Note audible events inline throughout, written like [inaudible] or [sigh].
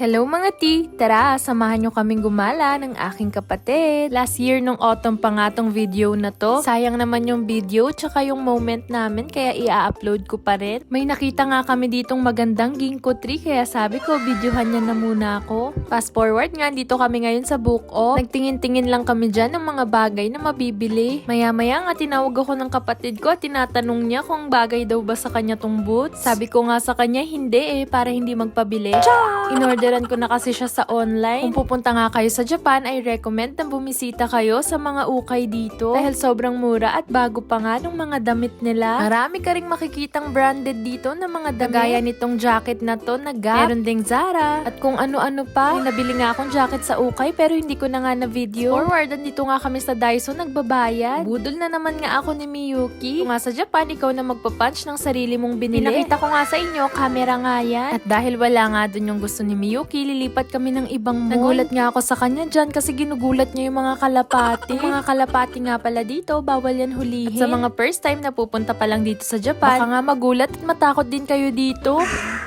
Hello mga ti! Tara, samahan nyo kaming gumala ng aking kapatid. Last year nung autumn pa nga tong video na to. Sayang naman yung video tsaka yung moment namin kaya i-upload ko pa rin. May nakita nga kami ditong magandang ginkgo tree kaya sabi ko videohan niya na muna ako. Fast forward nga dito kami ngayon sa book off. Nagtingin-tingin lang kami dyan ng mga bagay na mabibili. Maya-maya nga tinawag ako ng kapatid ko at tinatanong niya kung bagay daw ba sa kanya tong boots. Sabi ko nga sa kanya hindi eh para hindi magpabili. Inorderan ko na kasi siya sa online. Kung pupunta nga kayo sa Japan, I recommend na bumisita kayo sa mga ukay dito. Dahil sobrang mura at bago pa nga ng mga damit nila. Marami ka ring makikitang branded dito na mga damit. Gaya nitong jacket na to na Gap. Meron ding Zara. At kung ano-ano pa. May nabili nga akong jacket sa ukay pero hindi ko na nga na video. Forward, andito nga kami sa Daiso nagbabayad. Budol na naman nga ako ni Miyuki. Kung nga sa Japan, ikaw na magpapunch ng sarili mong binili. Pinakita ko nga sa inyo, camera nga yan. At dahil wala nga dun yung gusto ni Miyuki, lilipat kami ng ibang mall. Nagulat nga ako sa kanya dyan kasi ginugulat niya yung mga kalapati. Ang mga kalapati nga pala dito, bawal yan hulihin. At sa mga first time na pupunta pa lang dito sa Japan, baka nga magulat at matakot din kayo dito. [laughs]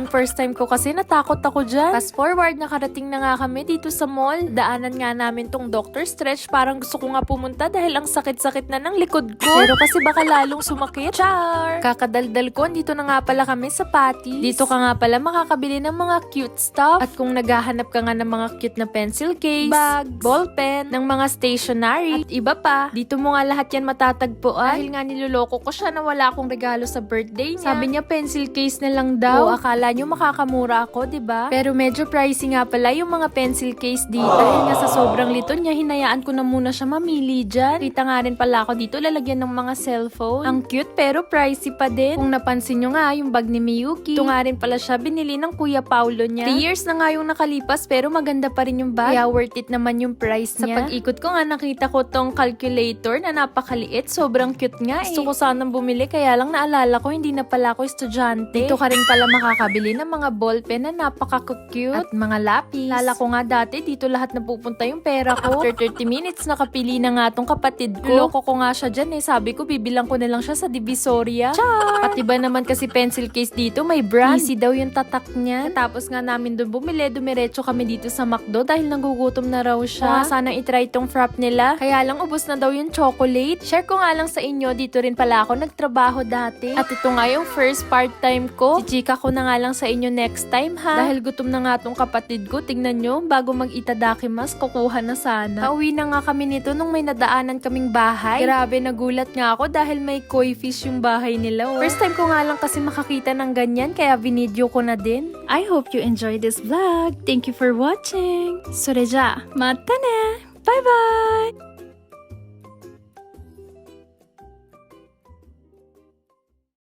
Nung first time ko kasi natakot ako dyan. Fast forward, nakarating na nga kami dito sa mall. Daanan nga namin tong Dr. Stretch. Parang gusto ko nga pumunta dahil ang sakit-sakit na ng likod ko. Pero kasi baka lalong sumakit. Char! Kakadaldal ko, dito na nga pala kami sa Patties. Dito ka nga pala makakabili ng mga cute stuff. At kung naghahanap ka nga ng mga cute na pencil case, bag, ballpen, ng mga stationery, at iba pa, dito mo nga lahat yan matatagpuan. Dahil nga niloloko ko siya na wala akong regalo sa birthday niya. Sabi niya pencil case na lang daw. O, akala nyo makakamura ako, 'di ba? Pero medyo pricey nga pala yung mga pencil case dito. Dahil nga sa sobrang lito niya, hinayaan ko na muna siya mamili dyan. Kita nga rin pala ako dito, lalagyan ng mga cellphone. Ang cute pero pricey pa din. Kung napansin nyo nga, yung bag ni Miyuki, ito nga rin pala siya binili ng Kuya Paulo niya. 3 years na nga yung nakalipas pero maganda pa rin yung bag. Kaya worth it naman yung price niya. Sa pag-ikot ko nga, nakita ko tong calculator na napakaliit. Sobrang cute nga eh. Gusto ko sanang bumili kaya lang naalala ko hindi na pala ako estudyante. Dito ka rin pala makakabili ng mga ballpen na napaka-cute at mga lapis. Lala ko nga dati dito lahat napupunta yung pera ko. After 30 minutes nakapili na nga tong kapatid ko. Loko ko nga siya dyan eh. Sabi ko bibilang ko na lang siya sa Divisoria. Char! At iba naman kasi pencil case dito may brand. Easy daw yung tatak niya. Tapos nga namin doon bumili, dumiretso kami dito sa McDo dahil nagugutom na raw siya. Sana itry tong frap nila. Kaya lang ubos na daw yung chocolate. Share ko nga lang sa inyo, dito rin pala ako nagtrabaho dati. At ito nga yung first part-time ko. Chichika ko na nga lang sa inyo next time ha. Dahil gutom na nga tong kapatid ko, tingnan nyo, bago mag-itadakimas, kukuha na sana. Nauwi na nga kami nito nung may nadaanan kaming bahay. Grabe, nagulat nga ako dahil may koi fish yung bahay nila. Oh. First time ko nga lang kasi makakita ng ganyan, kaya binidyo ko na din. I hope you enjoyed this vlog. Thank you for watching. Sureja, mata na! Bye-bye!